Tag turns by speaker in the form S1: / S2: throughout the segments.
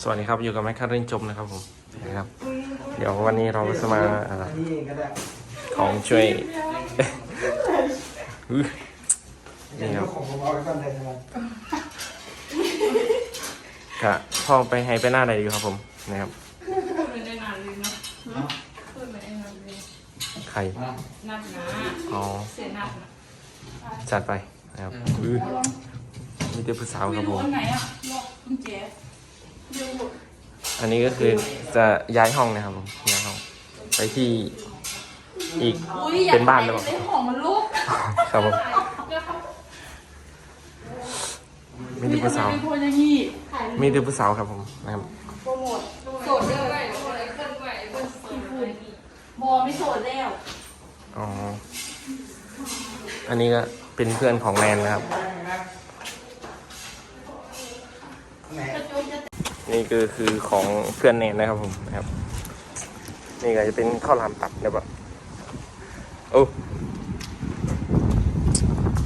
S1: สวัสดีครับ อยู่กับแม่คารินจมนะครับผมนะครับ เดี๋ยววันนี้เราจะมาอ่า
S2: นี่เองก็ได้
S1: ของช่วยอุ๊ยนี่ครับ
S2: ของผมเอาไปก่อนเลยนะครับ
S1: กะพ่อไปให้ไปหน้าใดดีครับผมนะครับ
S3: พูดไม่ได้นานเลยเนาะพูดไม่ได้นานเลย
S1: ใคร
S3: นัดนะ
S1: อ๋อ
S3: เสียนัดนะ
S1: จัดไปนะครับอุ๊ยมีแต่ผู้สาวครับผม
S3: อันไหนอะล็อกกุญแจดู
S1: อันนี้ก็คือจะย้ายห้องนะครับผมย้ายห้องไปที่อีก
S3: อุ้ยอยาก
S1: เป็นบ้านหรือเปล่า
S3: ได้ของมันลุก
S1: ครับผม
S3: เดี๋ยวเขา
S1: มีแต่ผู้สาว
S3: ทำไมเป็นคนอย่างนี้
S1: มีแต่ผู้สาวครับผมนะครับ
S3: โปรโมทโสดเลยบอไม่โสดแล้ว
S1: อ๋ออันนี้ก็เป็นเพื่อนของแนนนะครับ นี่คือคือของเพื่อนเนนนะครับผมนะครับ นี่ก็จะเป็นข้าวหลามตัดนะแบบโอ้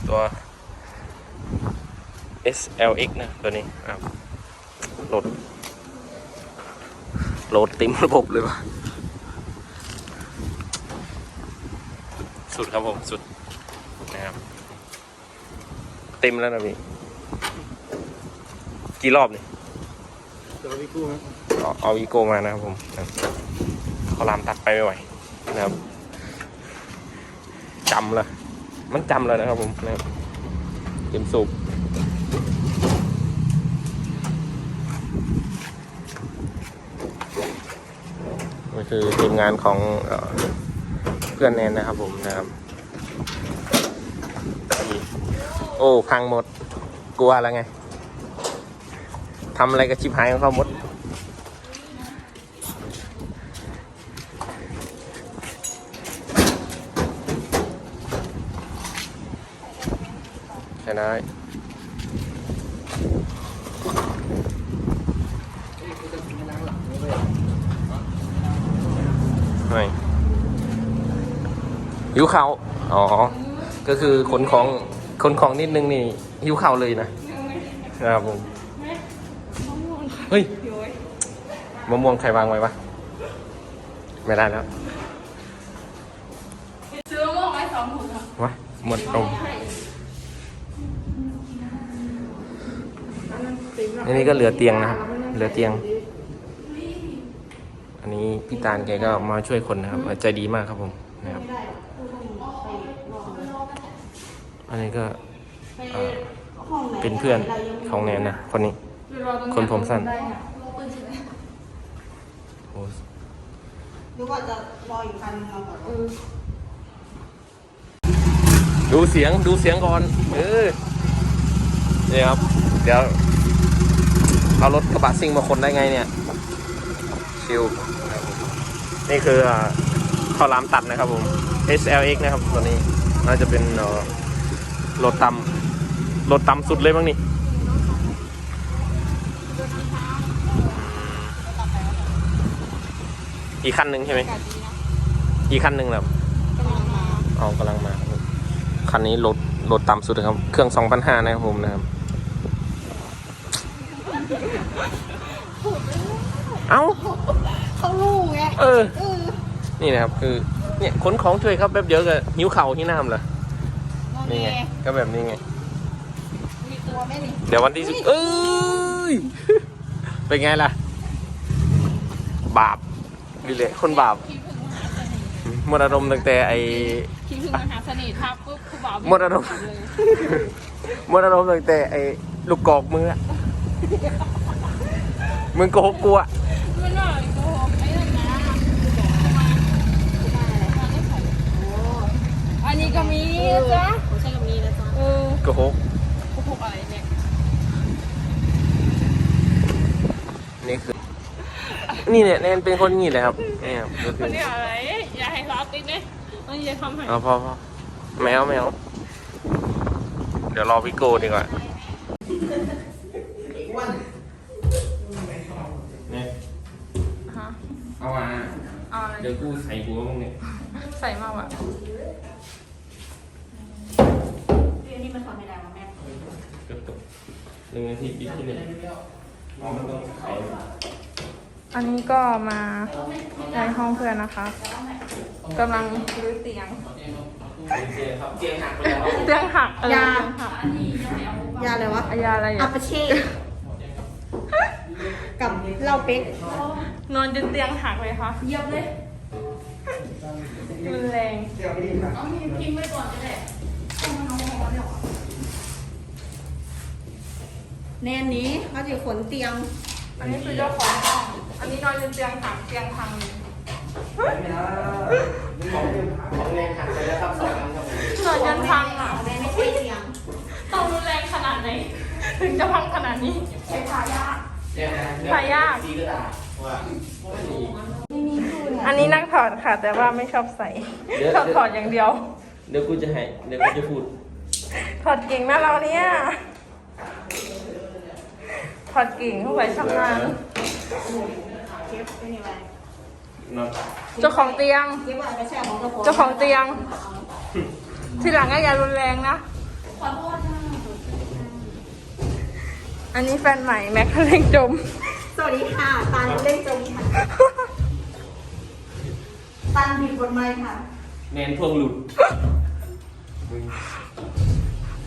S1: ตัว SLX นะตัวนี้ครับโหลดโหลดเต็มระบบเลยว่ะสุดครับผม สุดนะครับ เต็มแล้วนะพี่ กี่รอบเนี่ย
S2: เดี๋ยวพี่กู้ไหม
S1: เอาเอาอีโก้มานะครับผมเขาลามตัดไปไม่ไหวนะครับจำเลยมันจำเลยนะครับผมนะครับเต็มสูบนี่คือทีมงานของเอเพื่อนแนนนะครับผมนะครับโอ้พังหมดกลัวแล้วไง ทำอะไรกับชิบหายของเขาหมด ใช่ได้ไม่หิวเขาวอ๋อ ก็คือขนของขนของนิดนึงนี่หิวเข่าวเลยนะนะครับผม เฮ้ยมะม่วงใครวางไว้วะไม่ได้แล้ว
S3: ซื้อมะม่วงไว้สองถุงอะ
S1: วะหมดนมอันนี้ก็เหลือเตียงนะครับ เหลือเตียง อันนี้พี่ตาลแกก็มาช่วยคนนะครับ ใจดีมากครับผมนะครับ อันนี้ก็เอ่อเป็นเพื่อนของแนนนะคนนี้ คนผมสั้นโอ้
S4: หรือว่าจะรออีกคันนึงเราก่อน
S1: ดูเสียงดูเสียงก่อนเออนี่ครับ เดี๋ยวเอารถกระบะซิ่งมาคนได้ไงเนี่ย ชิว นี่คืออ่าข้าวหลามตัดนะครับผม SLX นะครับตัวนี้ น่าจะเป็นเอ่อรถต่ำรถต่ำสุดเลยบ้างนี่ อีกคันหนึ่งใช่ไหมอีกคันหนึ่งเหรอเอากำลังมาครับผมคันนี้รถรถต่ำสุดนะครับ เครื่อง2,500นะครับผมนะครับ เอ้า
S4: เขาลูกไง
S1: เออ
S4: เออ
S1: นี่นะครับคือเนี่ยขนของช่วยครับแป๊บเดียวก็หิวเข่าที่น้ำเหรอ
S4: นอน
S1: นี่ไง
S4: แน่
S1: ก็แบบนี้ไง
S4: มีตัวไหมนี่
S1: เดี๋ยววันที่สิบเอ้ย เป็นไงล่ะ บาป นี่เลยคนบาปหมดอารมณ์ตั้งแต่ไอ้
S3: คิดถึงมหาเสน่ห์ทับปุ๊บคือบ่าว
S1: หมดอารมณ์
S3: เลย
S1: หมดอารมณ์ตั้งแต่ไอ้ลูกกอกมืออะมึงโกหกกูอะ
S3: ไม่น่าเลยโกหกไอ้นั่นนะอันนี้ก็มีนะจ๊ะ
S4: ผมใช้กับนี้นะจ๊ะ
S3: เออ
S1: โกหก
S3: โกหกอะไรเนี่ย
S1: นี่คือ นี่เนี่ยแนนเป็นคนงี้เลยครับนี่ครับก็
S3: ค
S1: คือน
S3: นี้อะไร อย่าให้รับติดเนี่ยมันจะทำให้
S1: เอาพอพอแมวแมวเดี๋ยวรอพี่โก้ดีกว่าเนี่ย
S3: ฮะ
S1: เอามา
S3: เอาอะไร
S1: เดี๋ยวกูใส่หัวมึงเนี่ย
S3: ใส่มาว่ะ
S4: เรื่องนี้มันถอดไม่ได้วะแม่
S1: กระตุกหนึ่งนาทีปิดที่หนึ่งอ๋อมันต้องใส่
S3: อันนี้ก็มาในห้องเพื่อนนะคะกำลังรื้อเตียง
S1: เตียงครับเตียงหักไปแล้ว
S3: เตียงหักเออยา เตียงหัก
S4: ยาอะไรวะ
S3: อายาอะไร
S4: อั
S3: อะ
S4: ปเช่กับเหล้าเป๊ก
S3: นอนจนเตียงหักเลยค่ะเยียบเลยรุนแรง
S4: แนนนี้เขาจะขนเตียง
S3: อันนี้คือเจ้าของห้อง อันนี้นอนจนเตียงหักเตียงพังเลย
S1: ของแรงหักไปแล้วครับสองอันครับผม
S3: นอนจนพังอะ
S4: แนนไม่ใช่เตียง
S3: ต้องรุนแรงขนาดไหน ถึงจะพังขนาดนี้ใช้พายาก
S1: เนี่ยนะ
S3: หายาก
S1: สีกระดาษว่าไม่มี
S3: อันนี้นั่งถอดค่ะ แต่ว่าไม่ชอบใส่
S1: เดี๋ยว
S3: ชอบถอดอย่างเดียว
S1: เดี๋ยวกูจะให้เดี๋ยวกูจะพูด
S3: ถอดเก่งนะเราเนี่ย ถอดเก่งเข้าไปชำนาญ
S4: เก็บเป็นยังไง
S1: นอน
S3: เจ้าของเตียง
S4: เก็บว่าอัปเช่ของกระโปรง
S3: เจ้าของเตียง ทีหลังก็อย่ารุนแรงนะอันนี้แฟนใหม่แม็กซ์เล่งจม
S4: สวัสดีค่ะ ตาลเล่นจมค่ะตาลผิดกฎหมายค่ะ
S1: แมนพวงหลุดมึง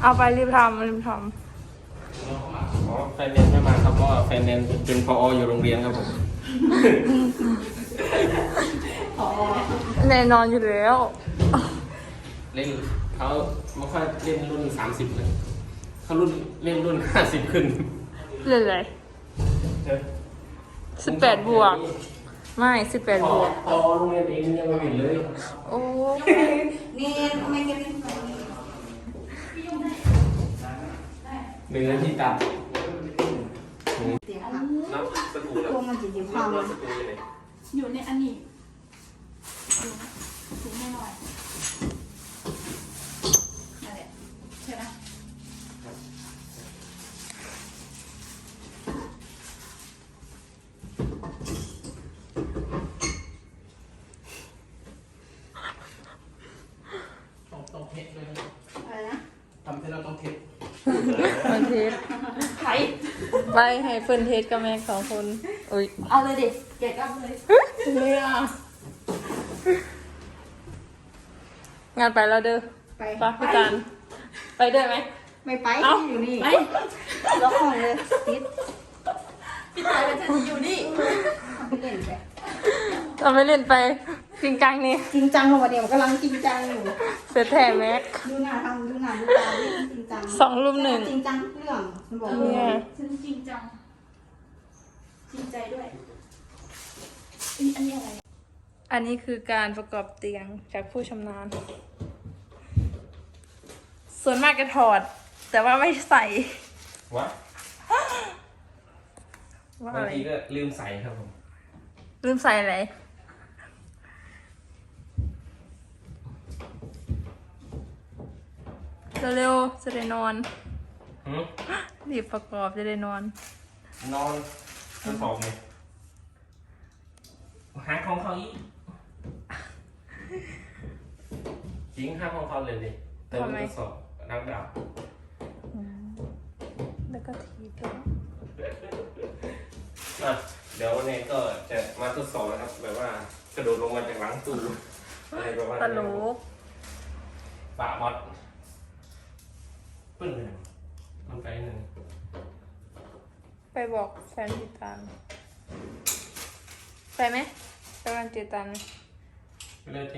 S3: เอาไปรีบทำรีบท
S1: อ๋อ แฟนแนนไม่มาครับเพราะว่าแฟนแนนเป็นพออยู่โรงเรียนครับผมำ
S3: แน่นอนอยู่แล้ว
S1: เล่นเขาไม่ค่อยเล่นรุ่นสามสิบเลยเขารุ่นเล่นรุ่นห้าสิบขึ้น
S3: เลยเลยสิบแปดบวก ไม่สิบแปด
S1: พ
S3: บ
S1: อ
S3: วก
S1: พอโรงเรียนเองยังไม่เห็นเลย
S3: โอ้
S4: เนนทำไมเก็บเป็นแบบนี้
S1: หนึ่งนาทีตัด
S4: เตียงค่ะ
S1: นับสตูแล้ว
S4: พวกมันจะยิ้มควา
S1: นั
S4: ม
S1: บ
S4: เลย
S1: สตูเลย
S5: อยู่ในอันนี้อยู่นะถึงไม่หน่อยนั่นแหละใช่ไหม
S1: ต้องต้องเทสด้วยนะ
S4: อะไรนะ
S1: ทำเสร็จแล้วต้องเทส
S3: มันเทส
S5: ใคร
S3: ไปให้เฟิร์นเทสกับแม็กสองคนอุ้ย
S5: เอาเลยดิเก็บกับเลย
S3: เรืองานไปแล้วเด้อ
S4: ไป
S3: ไปพี่ตาลไปด้วยไหม
S4: ไม่ไป
S3: เอ้า
S4: อยู่นี่
S5: ไป
S4: ล็อกห้องเลยติด
S5: พี่ตายเป็นฉันอยู่นี่
S4: ไปเล่นไป
S3: เราไม่เล่นไป จริงจังนี่
S4: จริงจังของวันเดียวกำลังจริงจังอยู่
S3: เสร็จแท้แม็ก
S4: ดูหน้าทำดูหน้าดูตาเล่นจริงจัง
S3: สองรุ่มหนึ่ง
S4: จริงจังทุกเรื่องฉันบอกเล
S3: เนี่ยย
S5: ฉันจริงจัง จริงใจด้วย อันนี้อันนี้อะไร
S3: อันนี้คือการประกอบเตียงจากผู้ชำนาญ ส่วนมากจะถอด แต่ว่าไม่ใส่
S1: วะ
S3: ว่า
S1: บาง
S3: อะไร
S1: ทีก็ลืมใส่ครับผม
S3: ลืมใส่อะไร เร็วๆจะได้นอน
S1: หืม
S3: รีบประกอบจะได้นอน
S1: นอนทดสอบเลยหาของเขาอีกจริงหาของเขาเลยดิเติม
S3: ทำไม
S1: ทดสอบนักดาบ
S3: แล้วก็ทีบด้วย
S1: อะเดี๋ยววันนี้ก็จะมาทดสอบนะครับ แบบว่ากระโดดลงมาจากหลังตู้อะไรประมาณ
S3: ต
S1: นั้น
S3: ลก
S1: ปะมอด ปึ้งเลยมันไปหนึ่ง
S3: ไปบอกแฟนติดตามไปไหมไปวันติดตามไหม
S1: ไปเลยเท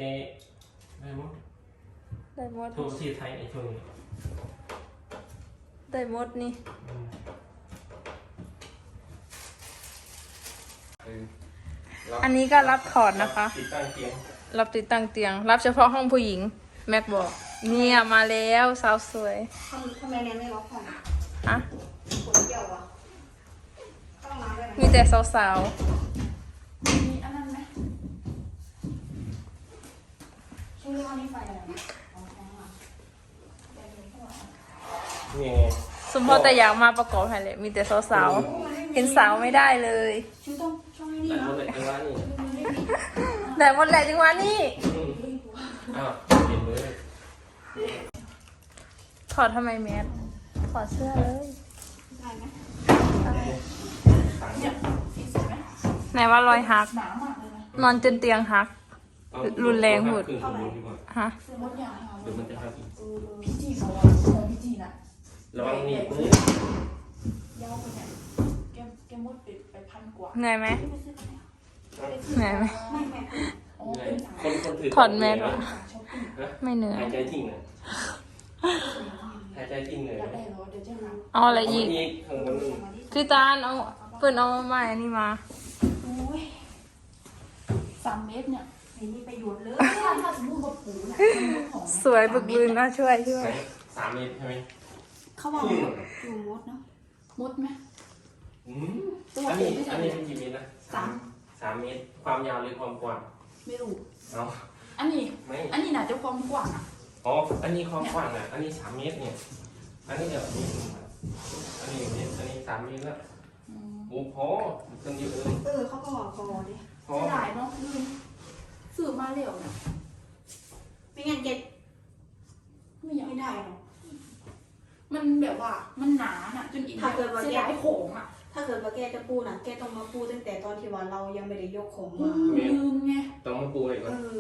S1: ได้มั้ง
S3: ได้หมด
S1: ทั่วประเทศไทยในช่วงนี้
S3: ได้หมดนี่
S1: อืมเออรับ
S3: อันนี้ก็รับถอดนะคะ
S1: ติดตั้งเตียง
S3: รับติดตั้งเตียง รับเฉพาะห้องผู้หญิง แม็กบอก เนี่ยมาแล้วสาวสวย
S4: ทำทำไมเนี่ยไม่ล็อกห้อง
S3: ฮะ
S4: ปวดเยี่ยวอะต้องน้ำด้วยไหม
S3: มีแต่สาว
S5: มีอันนั้นไหมช่วงนี้วันนี้ไฟอะไรนะอ๋อแสงอะแสงนี้ก็ว่า
S1: นี่ไง
S3: ๆสมพอแต่อยากมาประกอบให้เลย มีแต่สาวๆเห็นสาวไม่ได้เลย
S5: ฉันต้องช่วงนี้
S1: แต่
S5: เนาะ
S1: คนไหนจะว่านี่
S5: มันไม่มี
S3: แต่หมดแหละจังหวะนี้
S1: อืมอ้าวเห็นเลย
S3: ถอดทำไมแมสถอดเสื้อเลย
S4: ได้ไหม
S3: ได้
S1: สั่ง
S5: เนี่ยสีสวยไหม
S3: ไหนไหนว่ารอยหัก
S5: หนามากเลยนะ
S3: นอนจนเตียงหัก รุนแรงหมด
S1: ขึ้นข้างบนดีกว่า
S3: ฮะ
S5: ซื้อมดยางให้เอา
S1: เดี๋ยวมันจะหักอีก
S5: พี่จีบอกว่าของพี่จีน่ะ
S1: ระวังหนีบมือยา
S5: วไปเนี่ยแกแกมดไปไปพันกว่า
S3: เหนื่อยไหม
S5: ไปซื้อ
S3: เหนื่อยไหม
S4: ไม่ไม่
S5: อ๋อ เป็นสาย
S1: คนคนถือ
S3: ถอดแมสเหรอ
S5: ช้อปปิ้ง
S3: ไม่เหนื่อย
S1: หายใจทิ้งเลยหายใจทิ้งเลย
S5: อยากได้เหรอเดี๋ยวจะหา
S3: เอาอะไรอีก
S1: อีกข้างบนนึง
S3: พี่ตาลเอาเปิดเอาไม้อันนี้มา
S5: โอ้ยสามเมตรเนี่ย
S4: ไม่มีประโยชน์เลย
S5: ถ้าถ้าสมมติว่าปูเนี่ยของ
S3: สวยบึกบืนนะช่วยช่วย
S1: สามเมตรใช่ไหม
S4: เขาบอกว่าอยู่มดเนาะ
S5: มดไหม
S1: อืมอันนี้อันนี้เป็นกี่เมตรนะ
S5: สาม
S1: สามเมตรความยาวหรือความกว้าง
S5: ไม่รู้
S1: เอา
S5: อันนี้
S1: ไม่
S5: อันนี้น่าจะความกว้างอะ
S1: อ๋อ อันนี้ความกว้างอะ อันนี้สามเมตรเนี่ย อันนี้เดี๋ยวนี้อันนี้เมตรอันนี้สามเมตรแล้ว
S5: อืม
S1: โอ้พอกันเยอะเลย
S4: เออเขาก็บอกพอดิ
S1: พอ
S5: เสียดายเนาะลืมซื้อมาเร็วนะ
S4: ไม่งั้นเก็บ
S5: ไม่อยาก
S4: ไม่ได้หรอก
S5: มันแบบว่ามันหนาน่ะจนอีกแบบเสียดายของอะ
S4: ถ้าเกิดว่าแกจะพูดนะแกต้องมาพูดตั้งแต่ตอนที่ว่าเรายังไม่ได้ยกของ
S5: อื
S4: มาม
S5: ลืมไง
S1: ต้องมาปูเลยก่
S4: เอ
S1: อน
S4: อ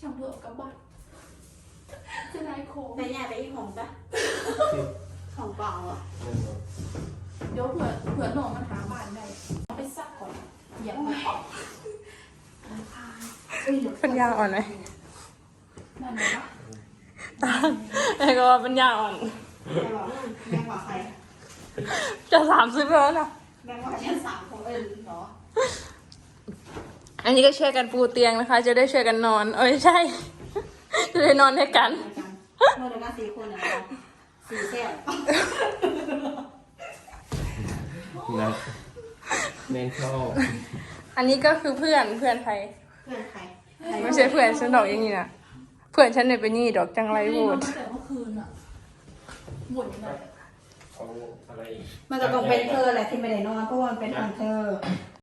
S5: ช่างเถอะกลับบ้านเสียดายของ
S4: ไปแย่ไปอีกของปะของเปล่าอะ
S5: เดี๋ยวเผื่อเผื่อหนองมันหาบ้านได้เอาไปซักก่อนอย่าไปออก
S3: ปัญญาอ่อนไหม
S5: นั่นเลยปะ
S3: ไอ้ก็ว่าปัญญาอ่อน
S4: แม่บอกแม่บอกใคร
S3: จะสามสิบแล้วนะ
S4: แม่บอกแค่สามคนเอ็นเหรอ
S3: อันนี้ก็ช่วยกันปูเตียงนะคะ จะได้ช่วยกันนอน เอ้ยใช่ จะได้นอนด้วยกัน
S4: เมื่อเดือนสี่คนนะสี่แซ่บ
S1: นะเน้นชอบ
S3: อันนี้ก็คือเพื่อนเพื่อนใคร
S4: เพื่อนใคร
S3: ไม่ใช่เพื่อนฉันดอกอย่างนี้นะเพื่อนฉันเนี่ยเป็นนี่ดอกจังไร
S5: ไม่ได้
S3: พู
S5: นอ
S3: ด
S5: นตั้งแต่เมื่อคืนอะบ่นอยู่นั่นแหละ
S1: เขาอะไรอีก
S4: มันก็ต้องเป็นเธอแหละที่ไม่ได้นอนเพราะว่ามันเป็นของเธอ